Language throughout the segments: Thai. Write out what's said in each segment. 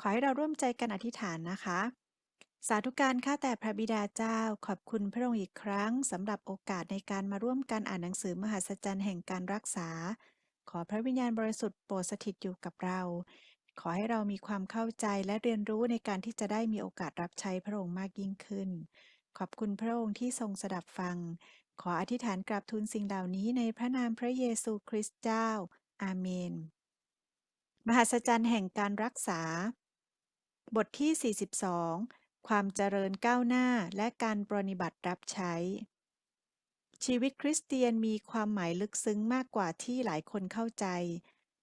ขอให้เราร่วมใจกันอธิษฐานนะคะ สาธุการข้าแต่พระบิดาเจ้า ขอบคุณพระองค์อีกครั้งสำหรับโอกาสในการมาร่วมกันอ่านหนังสือมหัศจรรย์แห่งการรักษา ขอพระวิญญาณบริสุทธิ์โปรดสถิตอยู่กับเรา ขอให้เรามีความเข้าใจและเรียนรู้ในการที่จะได้มีโอกาสรับใช้พระองค์มากยิ่งขึ้น ขอบคุณพระองค์ที่ทรงสดับฟัง ขออธิษฐานกราบทูลสิ่งเหล่านี้ในพระนามพระเยซูคริสต์เจ้า อาเมน มหัศจรรย์แห่งการรักษา บทที่ 42 ความเจริญก้าวหน้าและการปรนิบัติรับใช้ ชีวิตคริสเตียนมีความหมายลึกซึ้งมากกว่าที่หลายคนเข้าใจ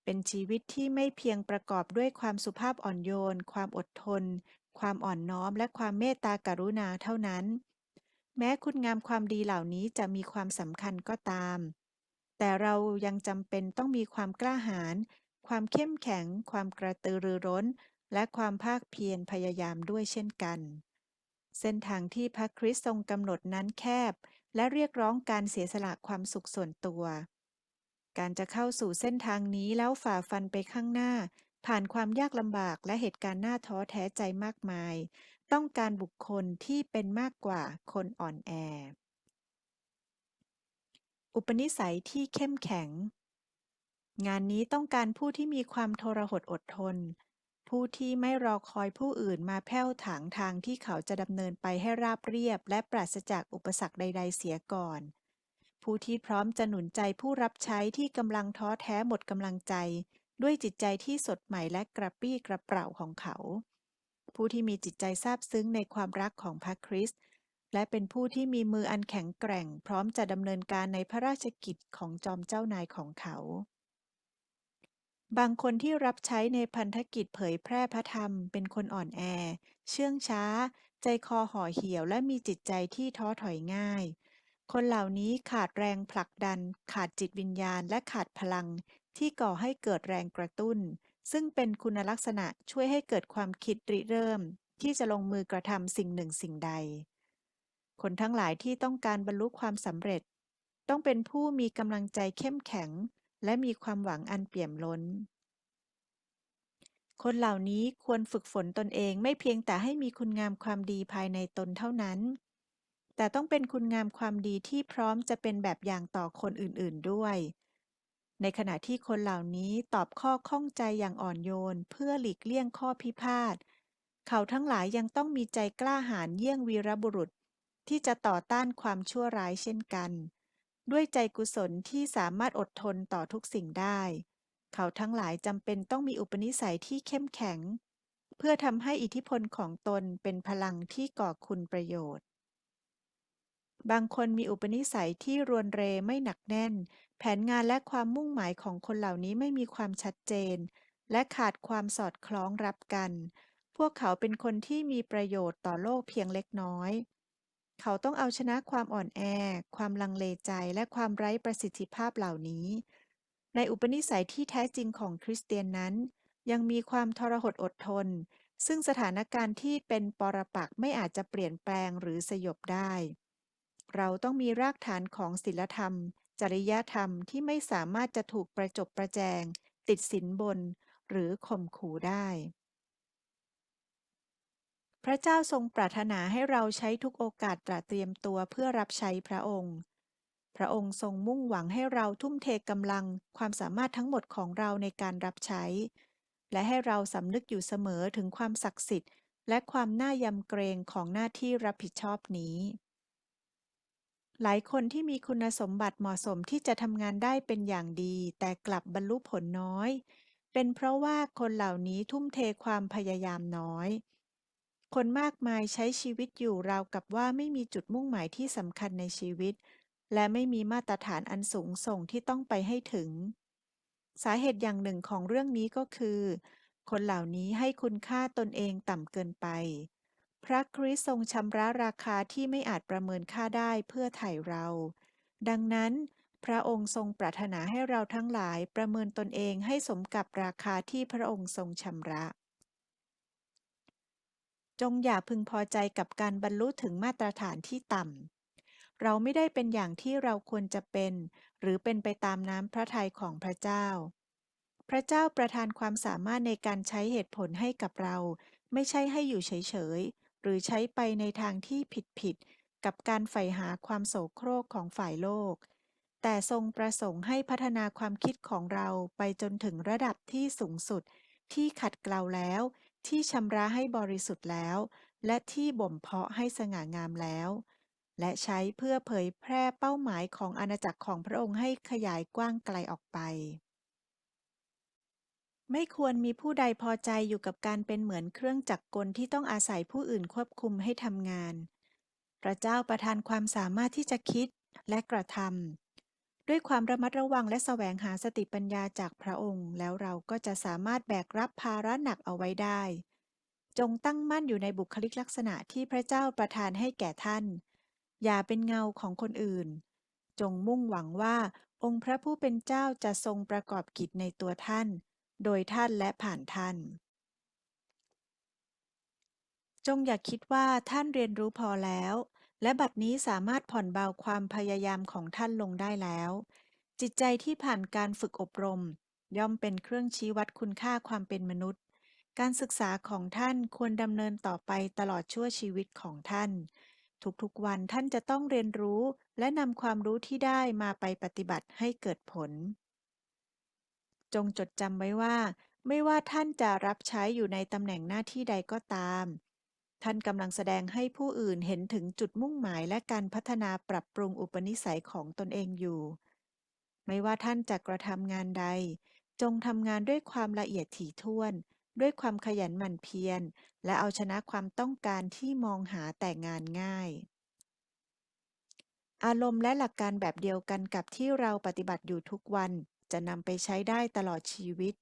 เป็นชีวิตที่ไม่เพียงประกอบด้วยความสุภาพอ่อนโยน ความอดทน ความอ่อนน้อม และความเมตตากรุณาเท่านั้น แม้คุณงามความดีเหล่านี้จะมีความสำคัญก็ตาม แต่เรายังจำเป็นต้องมีความกล้าหาญ ความเข้มแข็ง ความกระตือรือร้น และความภาคเพียรพยายามด้วยเช่นกัน เส้นทางที่พระคริสต์ทรงกำหนดนั้นแคบ และเรียกร้องการเสียสละความสุขส่วนตัว การจะเข้าสู่เส้นทางนี้แล้วฝ่าฟันไปข้างหน้า ผ่านความยากลำบากและเหตุการณ์หน่าท้อแท้ใจมากมาย ต้องการบุคคลที่เป็นมากกว่าคนอ่อนแอ อุปนิสัยที่เข้มแข็งงานนี้ต้องการผู้ที่มีความทรหดอดทน ผู้ที่ไม่รอคอยผู้อื่นมาแผ่วถางทางที่เขาจะดำเนินไปให้ราบเรียบ และปราศจากอุปสรรคใด ๆ เสียก่อน ผู้ที่พร้อมจะหนุนใจผู้รับใช้ที่กำลังท้อแท้หมดกำลังใจ ด้วยจิตใจที่สดใหม่และกระปรี้กระเปร่าของเขา ผู้ที่มีจิตใจซาบซึ้งในความรักของพระคริสต์และเป็นผู้ที่มีมืออันแข็งแกร่ง พร้อมจะดำเนินการในพระราชกิจของจอมเจ้านายของเขา บางคนที่รับใช้ในพันธกิจเผยแพร่พระธรรม เป็นคนอ่อนแอ เชื่องช้า ใจคอห่อเหี่ยวและมีจิตใจที่ท้อถอยง่าย คนเหล่านี้ขาดแรงผลักดัน ขาดจิตวิญญาณ และขาดพลัง ที่ก่อให้เกิดแรงกระตุ้น ซึ่งเป็นคุณลักษณะช่วยให้เกิดความคิดริเริ่ม ที่จะลงมือกระทำสิ่งหนึ่งสิ่งใด คนทั้งหลายที่ต้องการบรรลุความสำเร็จ ต้องเป็นผู้มีกำลังใจเข้มแข็ง และมีความหวังอันเปี่ยมล้น คนเหล่านี้ควรฝึกฝนตนเองไม่เพียงแต่ให้มีคุณงามความดีภายในตนเท่านั้น แต่ต้องเป็นคุณงามความดีที่พร้อมจะเป็นแบบอย่างต่อคนอื่นๆด้วย ในขณะที่คนเหล่านี้ตอบข้อข้องใจอย่างอ่อนโยน เพื่อหลีกเลี่ยงข้อพิพาทเขาทั้งหลายยังต้องมีใจกล้าหาญเยี่ยงวีรบุรุษที่จะต่อต้านความชั่วร้ายเช่นกัน ด้วยใจกุศลที่สามารถอดทนต่อทุกสิ่งได้ เขาทั้งหลายจำเป็นต้องมีอุปนิสัยที่เข้มแข็ง เพื่อทำให้อิทธิพลของตนเป็นพลังที่ก่อคุณประโยชน์ บางคนมีอุปนิสัยที่รวนเรไม่หนักแน่น แผนงานและความมุ่งหมายของคนเหล่านี้ไม่มีความชัดเจน และขาดความสอดคล้องรับกัน พวกเขาเป็นคนที่มีประโยชน์ต่อโลกเพียงเล็กน้อย เขาต้องเอาชนะความอ่อนแอ ความลังเลใจ และความไร้ประสิทธิภาพเหล่านี้ ในอุปนิสัยที่แท้จริงของคริสเตียนนั้น ยังมีความทรหดอดทน ซึ่งสถานการณ์ที่เป็นปรปักษ์ไม่อาจจะเปลี่ยนแปลงหรือสยบได้ เราต้องมีรากฐานของศีลธรรม จริยธรรมที่ไม่สามารถจะถูกประจบประแจง ติดสินบน หรือข่มขู่ได้ พระเจ้าทรงปรารถนาให้เราใช้ทุกโอกาสตระเตรียมตัวเพื่อรับใช้พระองค์ พระองค์ทรงมุ่งหวังให้เราทุ่มเทกำลังความสามารถทั้งหมดของเราในการรับใช้ และให้เราสำนึกอยู่เสมอถึงความศักดิ์สิทธิ์ และความน่ายำเกรงของหน้าที่รับผิดชอบนี้ หลายคนที่มีคุณสมบัติเหมาะสมที่จะทำงานได้เป็นอย่างดี แต่กลับบรรลุผลน้อย เป็นเพราะว่าคนเหล่านี้ทุ่มเทความพยายามน้อย คนมากมายใช้ชีวิตอยู่ราวกับว่าไม่มีจุดมุ่งหมายที่สำคัญในชีวิต และไม่มีมาตรฐานอันสูงส่งที่ต้องไปให้ถึง สาเหตุอย่างหนึ่งของเรื่องนี้ก็คือ คนเหล่านี้ให้คุณค่าตนเองต่ำเกินไป พระคริสต์ทรงชำระราคาที่ไม่อาจประเมินค่าได้เพื่อไถ่เรา ดังนั้น พระองค์ทรงปรารถนาให้เราทั้งหลายประเมินตนเองให้สมกับราคาที่พระองค์ทรงชำระ จงอย่าพึงพอใจกับการบรรลุถึงมาตรฐานที่ต่ำ เราไม่ได้เป็นอย่างที่เราควรจะเป็น หรือเป็นไปตามน้ำพระทัยของพระเจ้า พระเจ้าประทานความสามารถในการใช้เหตุผลให้กับเรา ไม่ใช่ให้อยู่เฉยๆ หรือใช้ไปในทางที่ผิดๆ กับการใฝ่หาความโสโครกของฝ่ายโลก แต่ทรงประสงค์ให้พัฒนาความคิดของเราไปจนถึงระดับที่สูงสุดที่ขัดเกลาแล้ว ที่ชำระให้บริสุทธิ์แล้ว และที่บ่มเพาะให้สง่างามแล้ว และใช้เพื่อเผยแพร่เป้าหมายของอาณาจักรของพระองค์ให้ขยายกว้างไกลออกไป ไม่ควรมีผู้ใดพอใจอยู่กับการเป็นเหมือนเครื่องจักรกลที่ต้องอาศัยผู้อื่นควบคุมให้ทำงาน พระเจ้าประทานความสามารถที่จะคิดและกระทำ ด้วยความระมัดระวังและแสวงหาสติปัญญาจากพระองค์ แล้วเราก็จะสามารถแบกรับภาระหนักเอาไว้ได้ จงตั้งมั่นอยู่ในบุคลิกลักษณะที่พระเจ้าประทานให้แก่ท่าน อย่าเป็นเงาของคนอื่น จงมุ่งหวังว่าองค์พระผู้เป็นเจ้าจะทรงประกอบกิจในตัวท่าน โดยท่านและผ่านท่าน จงอย่าคิดว่าท่านเรียนรู้พอแล้ว และบัดนี้สามารถผ่อนเบาความพยายามของท่านลงได้แล้ว จิตใจที่ผ่านการฝึกอบรม ย่อมเป็นเครื่องชี้วัดคุณค่าความเป็นมนุษย์ การศึกษาของท่านควรดำเนินต่อไปตลอดชั่วชีวิตของท่าน ทุกๆวันท่านจะต้องเรียนรู้และนำความรู้ที่ได้มาไปปฏิบัติให้เกิดผล จงจดจำไว้ว่า ไม่ว่าท่านจะรับใช้อยู่ในตำแหน่งหน้าที่ใดก็ตาม ท่านกำลังแสดงให้ผู้อื่นเห็นถึงจุดมุ่งหมายและการพัฒนาปรับปรุงอุปนิสัยของตนเองอยู่ ไม่ว่าท่านจะกระทำงานใด จงทำงานด้วยความละเอียดถี่ถ้วน ด้วยความขยันหมั่นเพียร และเอาชนะความต้องการที่มองหาแต่งานง่าย อารมณ์และหลักการแบบเดียวกันกับที่เราปฏิบัติอยู่ทุกวันจะนำไปใช้ได้ตลอดชีวิต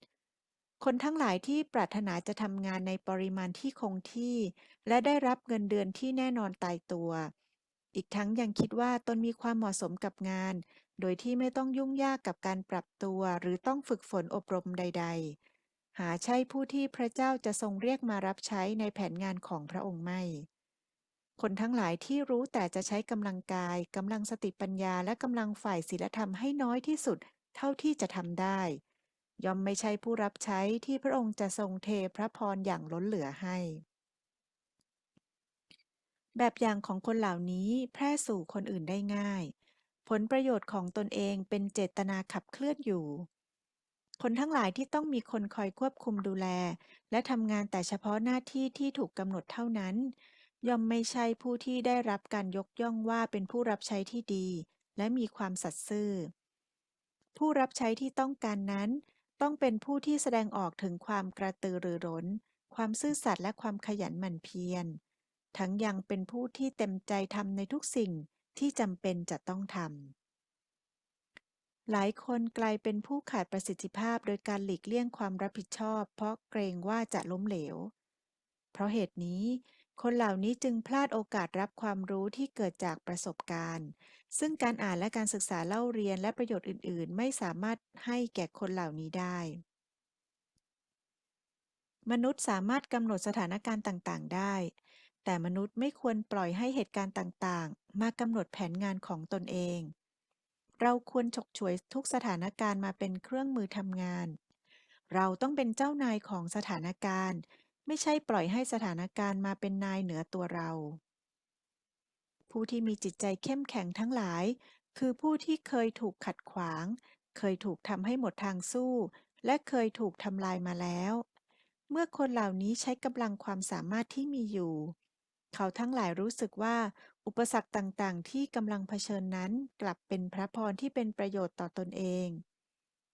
คนทั้งหลายที่ปรารถนาจะทำงานในปริมาณที่คงที่ และได้รับเงินเดือนที่แน่นอนตายตัว อีกทั้งยังคิดว่าตนมีความเหมาะสมกับงาน โดยที่ไม่ต้องยุ่งยากกับการปรับตัว หรือต้องฝึกฝนอบรมใด ๆ หาใช่ผู้ที่พระเจ้าจะทรงเรียกมารับใช้ในแผนงานของพระองค์ไม่คนทั้งหลายที่รู้แต่จะใช้กำลังกายกำลังสติปัญญาและกำลังฝ่ายศีลธรรมให้น้อยที่สุด เท่าที่จะทำได้ ย่อมไม่ใช่ผู้รับใช้ที่พระองค์จะทรงเทพระพรอย่างล้นเหลือให้ แบบอย่างของคนเหล่านี้แพร่สู่คนอื่นได้ง่าย ผลประโยชน์ของตนเองเป็นเจตนาขับเคลื่อนอยู่ คนทั้งหลายที่ต้องมีคนคอยควบคุมดูแล และทำงานแต่เฉพาะหน้าที่ที่ถูกกำหนดเท่านั้น ย่อมไม่ใช่ผู้ที่ได้รับการยกย่องว่าเป็นผู้รับใช้ที่ดี และมีความสัตย์ซื่อ ผู้รับใช้ที่ต้องการนั้น ต้องเป็นผู้ที่แสดงออกถึงความกระตือรือร้น ความซื่อสัตย์และความขยันหมั่นเพียร ทั้งยังเป็นผู้ที่เต็มใจทำในทุกสิ่งที่จำเป็นจะต้องทำ หลายคนกลายเป็นผู้ขาดประสิทธิภาพโดยการหลีกเลี่ยงความรับผิดชอบ เพราะเกรงว่าจะล้มเหลว เพราะเหตุนี้ คนเหล่านี้จึงพลาดโอกาสรับความรู้ที่เกิดจากประสบการณ์ ซึ่งการอ่านและการศึกษาเล่าเรียนและประโยชน์อื่น ๆ ไม่สามารถให้แก่คนเหล่านี้ได้ มนุษย์สามารถกำหนดสถานการณ์ต่าง ๆ ได้ แต่มนุษย์ไม่ควรปล่อยให้เหตุการณ์ต่าง ๆ มากำหนดแผนงานของตนเอง เราควรฉกฉวยทุกสถานการณ์มาเป็นเครื่องมือทำงาน เราต้องเป็นเจ้านายของสถานการณ์ ไม่ใช่ปล่อยให้สถานการณ์มาเป็นนายเหนือตัวเรา ผู้ที่มีจิตใจเข้มแข็งทั้งหลาย คือผู้ที่เคยถูกขัดขวาง เคยถูกทำให้หมดทางสู้ และเคยถูกทำลายมาแล้ว เมื่อคนเหล่านี้ใช้กำลังความสามารถที่มีอยู่ เขาทั้งหลายรู้สึกว่า อุปสรรคต่างๆ ที่กำลังเผชิญนั้นกลับเป็นพระพรที่เป็นประโยชน์ต่อตนเอง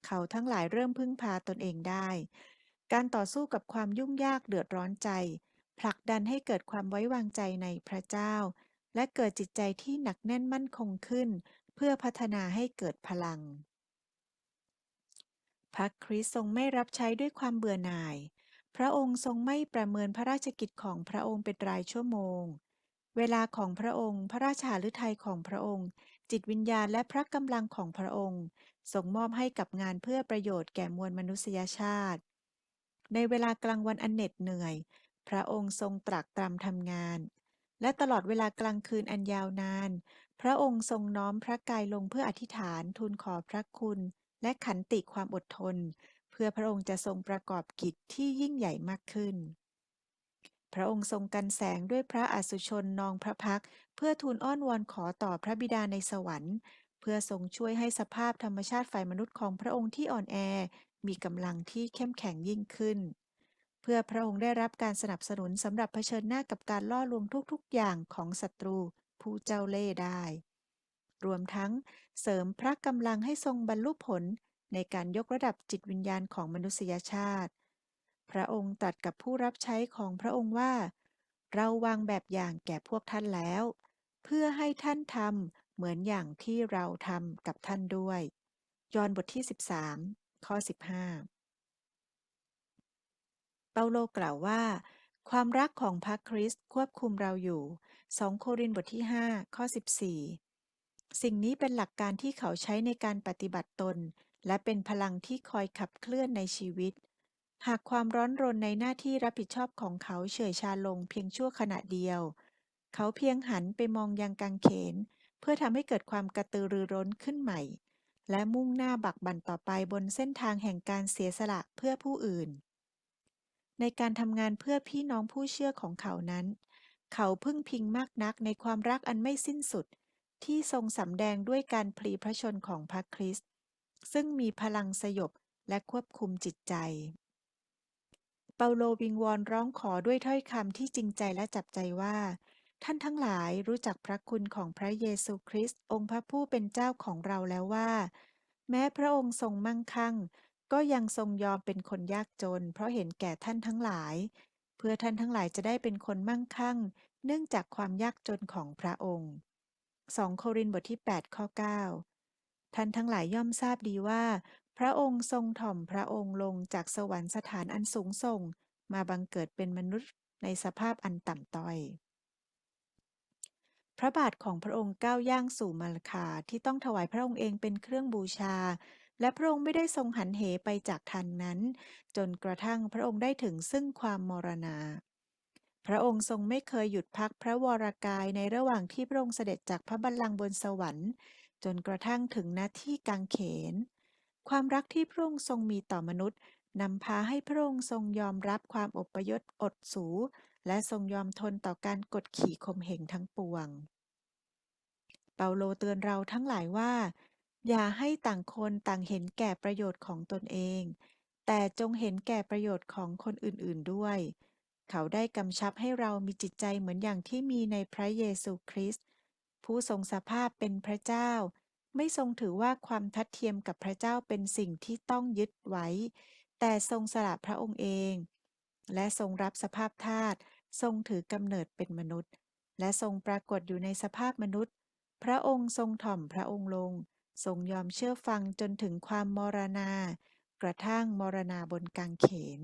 เขาทั้งหลายเริ่มพึ่งพาตนเองได้ การต่อสู้กับความยุ่งยากเดือดร้อนใจผลักดันให้เกิดความไว้วางใจในพระเจ้า และเกิดจิตใจที่หนักแน่นมั่นคงขึ้น เพื่อพัฒนาให้เกิดพลัง พระคริสต์ทรงไม่รับใช้ด้วยความเบื่อหน่าย พระองค์ทรงไม่ประเมินพระราชกิจของพระองค์เป็นรายชั่วโมง เวลาของพระองค์ พระราชาฤทัยของพระองค์ จิตวิญญาณและพระกำลังของพระองค์ทรงมอบให้กับงานเพื่อประโยชน์แก่มวลมนุษยชาติ ในเวลากลางวันอันเหน็ดเหนื่อย พระองค์ทรงตรากตรำทำงาน และตลอดเวลากลางคืนอันยาวนาน พระองค์ทรงน้อมพระกายลงเพื่ออธิษฐานทูลขอพระคุณ และขันติความอดทน เพื่อพระองค์จะทรงประกอบกิจที่ยิ่งใหญ่มากขึ้น พระองค์ทรงกันแสงด้วยพระอสุชนนองพระพัก เพื่อทูลอ้อนวอนขอต่อพระบิดาในสวรรค์ เพื่อทรงช่วยให้สภาพธรรมชาติฝ่ายมนุษย์ของพระองค์ที่อ่อนแอ มีกำลังที่เข้มแข็งยิ่งขึ้น พื่อพระองค์ได้รับการสนับสนุนสำหรับเผชิญหน้ากับการล่อลวงทุกๆ อย่างของศัตรูผู้เจ้าเล่ห์ได้ รวมทั้งเสริมพระกำลังให้ทรงบรรลุผลในการยกระดับจิตวิญญาณของมนุษยชาติ พระองค์ตรัสกับผู้รับใช้ของพระองค์ว่า เราวางแบบอย่างแก่พวกท่านแล้ว เพื่อให้ท่านทำเหมือนอย่างที่เราทำกับท่านด้วย ยอห์นบทที่ 13 ข้อ 15 เปาโลกล่าวว่า ความรักของพระคริสต์ควบคุมเราอยู่ 2 โครินธ์บทที่ 5 ข้อ 14 สิ่งนี้เป็นหลักการที่เขาใช้ในการปฏิบัติตน และเป็นพลังที่คอยขับเคลื่อนในชีวิต หากความร้อนรนในหน้าที่รับผิดชอบของเขาเฉื่อยชาลงเพียงชั่วขณะเดียว เขาเพียงหันไปมองยังกางเขน เพื่อทำให้เกิดความกระตือรือร้นขึ้นใหม่และมุ่งหน้าบักบั่นต่อไปบนเส้นทางแห่งการเสียสละเพื่อผู้อื่น ในการทำงานเพื่อพี่น้องผู้เชื่อของเขานั้น เขาพึ่งพิงมากนักในความรักอันไม่สิ้นสุด ที่ทรงสำแดงด้วยการพลีพระชนของพระคริสต์ซึ่งมีพลังสยบและควบคุมจิตใจ เปาโลวิงวอนร้องขอด้วยถ้อยคำที่จริงใจและจับใจว่า ท่านทั้งหลายรู้จักพระคุณของพระเยซูคริสต์องค์พระผู้เป็นเจ้าของเราแล้วว่า แม้พระองค์ทรงมั่งคั่ง ก็ยังทรงยอมเป็นคนยากจน เพราะเห็นแก่ท่านทั้งหลาย เพื่อท่านทั้งหลายจะได้เป็นคนมั่งคั่ง เนื่องจากความยากจนของพระองค์ 2 โครินธ์บทที่ 8 ข้อ 9 ท่านทั้งหลายย่อมทราบดีว่า พระองค์ทรงถ่อมพระองค์ลงจากสวรรคสถานอันสูงส่ง มาบังเกิดเป็นมนุษย์ในสภาพอันต่ำต้อย พระบาทของพระองค์ก้าวย่างสู่มาลคาที่ต้องถวายพระองค์เองเป็นเครื่องบูชา และพระองค์ไม่ได้ทรงหันเหไปจากทางนั้น จนกระทั่งพระองค์ได้ถึงซึ่งความมรณา พระองค์ทรงไม่เคยหยุดพักพระวรากายในระหว่างที่พระองค์เสด็จจากพระบัลลังก์บนสวรรค์ จนกระทั่งถึงหน้าที่กางเขน ความรักที่พระองค์ทรงมีต่อมนุษย์นำพาให้พระองค์ทรงยอมรับความอพยพอดสู และทรงยอมทนต่อการกดขี่ข่มเหงทั้งปวง เปาโลเตือนเราทั้งหลายว่า อย่าให้ต่างคนต่างเห็นแก่ประโยชน์ของตนเอง แต่จงเห็นแก่ประโยชน์ของคนอื่น ๆ ด้วย เขาได้กำชับให้เรามีจิตใจเหมือนอย่างที่มีในพระเยซูคริสต์ผู้ทรงสภาพเป็นพระเจ้า ไม่ทรงถือว่าความทัดเทียมกับพระเจ้าเป็นสิ่งที่ต้องยึดไว้ แต่ทรงสละพระองค์เอง และทรงรับสภาพทาสทรงถือกำเนิดเป็นมนุษย์ และทรงปรากฏอยู่ในสภาพมนุษย์ พระองค์ทรงถ่อมพระองค์ลง ทรงยอมเชื่อฟังจนถึงความมรณา กระทั่งมรณาบนกางเขน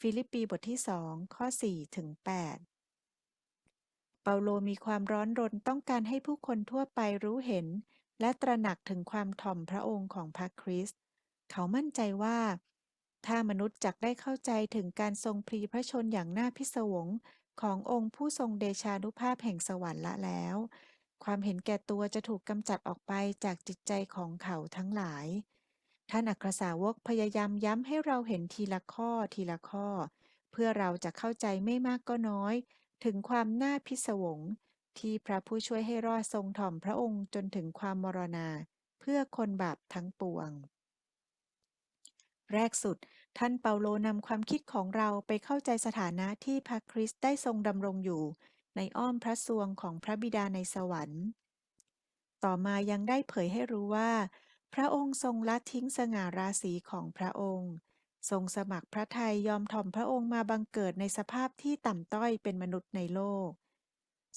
ฟิลิปปีบทที่สองข้อ4ถึง8เปาโลมีความร้อนรนต้องการให้ผู้คนทั่วไปรู้เห็น และตระหนักถึงความถ่อมพระองค์ของพระคริสต์เขามั่นใจว่า ถ้ามนุษย์จักได้เข้าใจถึงการทรงพรีพระชนอย่างน่าพิศวงขององค์ผู้ทรงเดชานุภาพแห่งสวรรค์ละแล้ว ความเห็นแก่ตัวจะถูกกำจัดออกไปจากจิตใจของเขาทั้งหลาย ท่านอัครสาวกพยายามย้ำให้เราเห็นทีละข้อทีละข้อ เพื่อเราจะเข้าใจไม่มากก็น้อย ถึงความน่าพิศวง ที่พระผู้ช่วยให้รอดทรงถ่อมพระองค์จนถึงความมรณา เพื่อคนบาปทั้งปวง แรกสุด ท่านเปาโลนำความคิดของเราไปเข้าใจสถานะที่พระคริสต์ได้ทรงดำรงอยู่ ในอ้อมพระสวงของพระบิดาในสวรรค์ ต่อมายังได้เผยให้รู้ว่า พระองค์ทรงละทิ้งสง่าราศีของพระองค์ ทรงสมัครพระทัยยอมถ่อมพระองค์มาบังเกิดในสภาพที่ต่ำต้อยเป็นมนุษย์ในโลก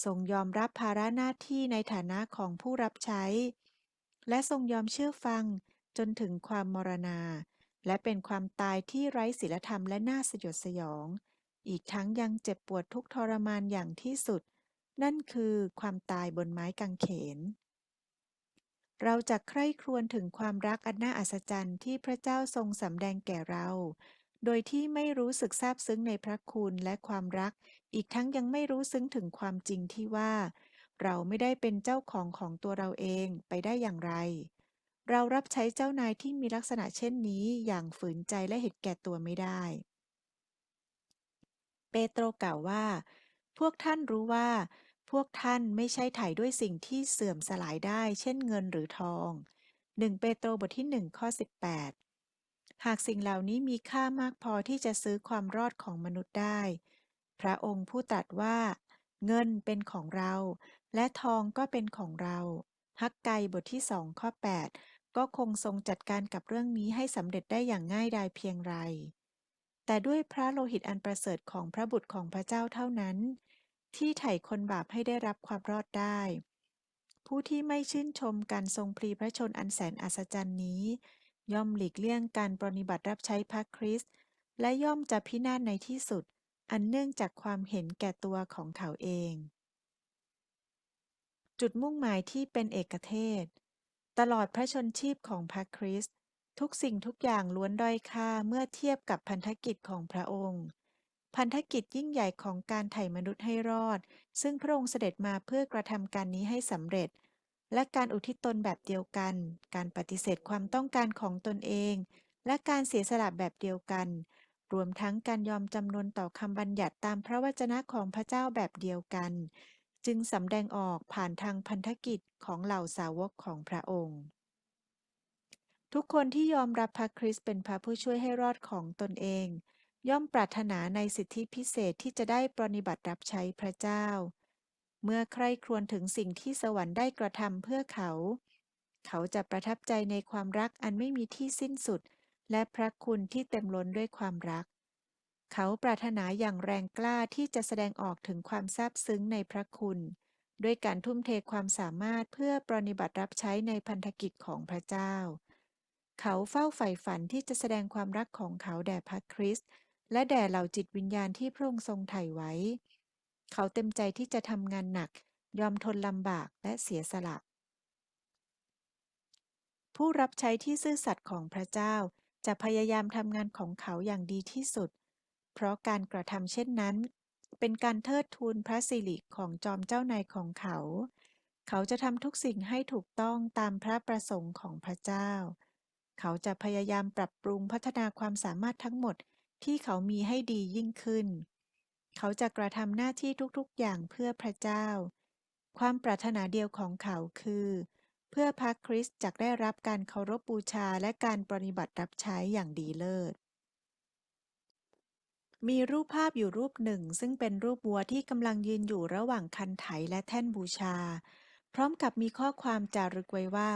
ทรงยอมรับภาระหน้าที่ในฐานะของผู้รับใช้ และทรงยอมเชื่อฟังจนถึงความมรณา และเป็นความตายที่ไร้ศีลธรรมและน่าสยดสยอง อีกทั้งยังเจ็บปวดทุกข์ทรมานอย่างที่สุด นั่นคือความตายบนไม้กางเขน เราจะใคร่ครวญถึงความรักอันน่าอัศจรรย์ที่พระเจ้าทรงสำแดงแก่เรา โดยที่ไม่รู้สึกซาบซึ้งในพระคุณและความรัก อีกทั้งยังไม่รู้ซึ้งถึงความจริงที่ว่า เราไม่ได้เป็นเจ้าของของตัวเราเองไปได้อย่างไรเรารับใช้เจ้านายที่มีลักษณะเช่นนี้อย่างฝืนใจและเห็นแก่ตัวไม่ได้ เปโตรกล่าวว่า พวกท่านรู้ว่า พวกท่านไม่ใช่ถ่ายด้วยสิ่งที่เสื่อมสลายได้ เช่นเงินหรือทอง 1 เปโตรบทที่1ข้อ18 หากสิ่งเหล่านี้มีค่ามากพอที่จะซื้อความรอดของมนุษย์ได้ พระองค์ผู้ตรัสว่า เงินเป็นของเรา และทองก็เป็นของเรา ฮักไกบทที่2ข้อ8ก็คงทรงจัดการกับเรื่องนี้ให้สำเร็จได้อย่างง่ายดายเพียงไร แต่ด้วยพระโลหิตอันประเสริฐของพระบุตรของพระเจ้าเท่านั้น ที่ไถ่คนบาปให้ได้รับความรอดได้ ผู้ที่ไม่ชื่นชมการทรงพลีพระชนอันแสนอัศจรรย์นี้ ย่อมหลีกเลี่ยงการปรนนิบัติรับใช้พระคริสต์และย่อมจะพินาศในที่สุด อันเนื่องจากความเห็นแก่ตัวของเขาเอง จุดมุ่งหมายที่เป็นเอกเทศ ตลอดพระชนชีพของพระคริสต์ ทุกสิ่งทุกอย่างล้วนด้อยค่าเมื่อเทียบกับพันธกิจของพระองค์ พันธกิจยิ่งใหญ่ของการไถ่มนุษย์ให้รอด ซึ่งพระองค์เสด็จมาเพื่อกระทำการนี้ให้สำเร็จ และการอุทิศตนแบบเดียวกัน การปฏิเสธความต้องการของตนเอง และการเสียสละแบบเดียวกัน รวมทั้งการยอมจำนนต่อคำบัญญัติตามพระวจนะของพระเจ้าแบบเดียวกัน จึงสำแดงออกผ่านทางพันธกิจของเหล่าสาวกของพระองค์ ทุกคนที่ยอมรับพระคริสต์เป็นพระผู้ช่วยให้รอดของตนเอง ย่อมปรารถนาในสิทธิพิเศษที่จะได้ปรนิบัติรับใช้พระเจ้า เมื่อใคร่ครวญถึงสิ่งที่สวรรค์ได้กระทำเพื่อเขา เขาจะประทับใจในความรักอันไม่มีที่สิ้นสุด และพระคุณที่เต็มล้นด้วยความรัก เขาปรารถนาอย่างแรงกล้าที่จะแสดงออกถึงความซาบซึ้งในพระคุณ ด้วยการทุ่มเทความสามารถเพื่อปรนิบัติรับใช้ในพันธกิจของพระเจ้า เขาเฝ้าใฝ่ฝันที่จะแสดงความรักของเขาแด่พระคริสต์และแด่เหล่าจิตวิญญาณที่พระองค์ทรงไถ่ไว้ เขาเต็มใจที่จะทำงานหนัก ยอมทนลำบากและเสียสละ ผู้รับใช้ที่ซื่อสัตย์ของพระเจ้าจะพยายามทำงานของเขาอย่างดีที่สุด เพราะการกระทำเช่นนั้น เป็นการเทิดทูนพระสิริของจอมเจ้านายของเขา เขาจะทำทุกสิ่งให้ถูกต้องตามพระประสงค์ของพระเจ้า เขาจะพยายามปรับปรุงพัฒนาความสามารถทั้งหมดที่เขามีให้ดียิ่งขึ้น เขาจะกระทำหน้าที่ทุกๆ อย่างเพื่อพระเจ้า ความปรารถนาเดียวของเขาคือ เพื่อพระคริสต์จักได้รับการเคารพบูชาและการปรนนิบัติรับใช้อย่างดีเลิศ มีรูปภาพอยู่รูปหนึ่ง ซึ่งเป็นรูปวัวที่กำลังยืนอยู่ระหว่างคันไถและแท่นบูชา พร้อมกับมีข้อความจารึกไว้ว่า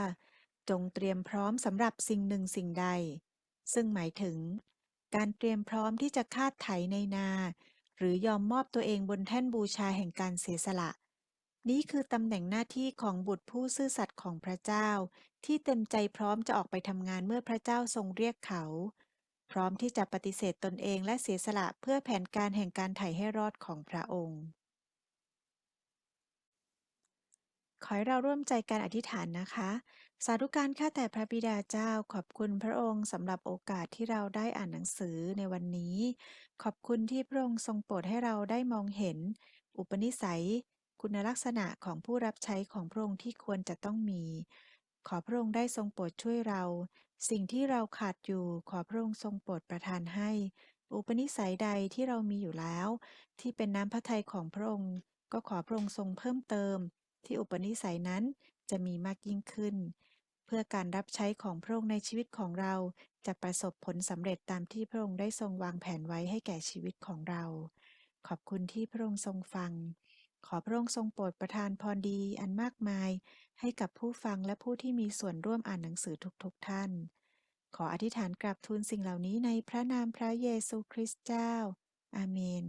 จงเตรียมพร้อมสำหรับสิ่งหนึ่งสิ่งใด ซึ่งหมายถึง การเตรียมพร้อมที่จะคาดไถในนา หรือยอมมอบตัวเองบนแท่นบูชาแห่งการเสียสละ นี้คือตำแหน่งหน้าที่ของบุตรผู้ซื่อสัตย์ของพระเจ้า ที่เต็มใจพร้อมจะออกไปทำงานเมื่อพระเจ้าทรงเรียกเขา พร้อมที่จะปฏิเสธตนเองและเสียสละเพื่อแผนการแห่งการไถ่ให้รอดของพระองค์ ขอให้เราร่วมใจการอธิษฐานนะคะ สาธุการข้าแต่พระบิดาเจ้าขอบคุณพระองค์สำหรับโอกาสที่เราได้อ่านหนังสือในวันนี้ ขอบคุณที่พระองค์ทรงโปรดให้เราได้มองเห็น อุปนิสัย คุณลักษณะของผู้รับใช้ของพระองค์ที่ควรจะต้องมี ขอพระองค์ได้ทรงโปรดช่วยเรา สิ่งที่เราขาดอยู่ขอพระองค์ทรงโปรดประทานให้ อุปนิสัยใดที่เรามีอยู่แล้ว ที่เป็นน้ำพระทัยของพระองค์ ก็ขอพระองค์ทรงเพิ่มเติม ที่อุปนิสัยนั้นจะมีมากยิ่งขึ้น เพื่อการรับใช้ของพระองค์ในชีวิตของเรา จะประสบผลสำเร็จตามที่พระองค์ได้ทรงวางแผนไว้ให้แก่ชีวิตของเรา ขอบคุณที่พระองค์ทรงฟัง ขอพระองค์ทรงโปรดประทานพรดีอันมากมาย ให้กับผู้ฟังและผู้ที่มีส่วนร่วมอ่านหนังสือทุกๆทท่าน ขออธิษฐานกราบทูลสิ่งเหล่านี้ในพระนามพระเยซูคริสต์เจ้า อาเมน